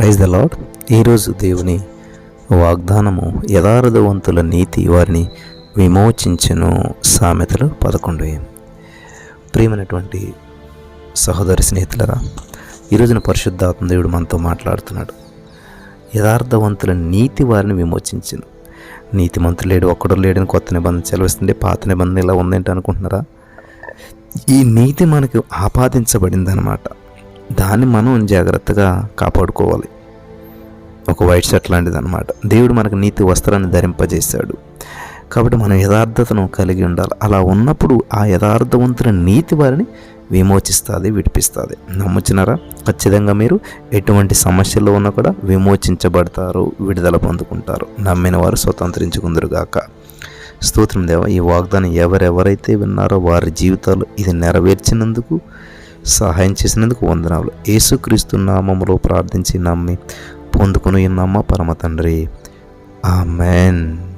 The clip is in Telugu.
ప్రైజ్ ద లాడ్ ఈరోజు దేవుని వాగ్దానము యథార్థవంతుల నీతి వారిని విమోచించను. సామెతలు పదకొండు. ప్రియమైనటువంటి సహోదరి స్నేహితులరా ఈరోజున పరిశుద్ధాత్మ దేవుడు మనతో మాట్లాడుతున్నాడు. యథార్థవంతుల నీతి వారిని విమోచించను. నీతిమంతులు లేడు ఒక్కడు లేడని కొత్త నిబంధన చెలవిస్తుంటే పాత నిబంధన ఇలా ఉందేంటి అనుకుంటున్నారా? ఈ నీతి మనకు ఆపాదించబడింది అనమాట దాన్ని మనం జాగ్రత్తగా కాపాడుకోవాలి. ఒక వైట్ షర్ట్ లాంటిది అనమాట దేవుడు మనకు నీతి వస్త్రాన్ని ధరింపజేశాడు. కాబట్టి మనం యథార్థతను కలిగి ఉండాలి. అలా ఉన్నప్పుడు ఆ యథార్థవంతుల నీతి వారిని విమోచిస్తుంది విడిపిస్తుంది. నమ్ముచినారా ఖచ్చితంగా మీరు ఎటువంటి సమస్యల్లో ఉన్నా కూడా విమోచించబడతారు విడుదల పొందుకుంటారు. నమ్మిన వారు స్వతంత్రించుకుందరుగాక. స్తోత్రం దేవ ఈ వాగ్దానం ఎవరెవరైతే విన్నారో వారి జీవితాలు ఇది నెరవేర్చినందుకు సహాయం చేసినందుకు వందనాలు. యేసుక్రీస్తు నామములో ప్రార్థించి నమ్మి పొందుకుని ఉన్నామా? పరమ తండ్రి. ఆమెన్.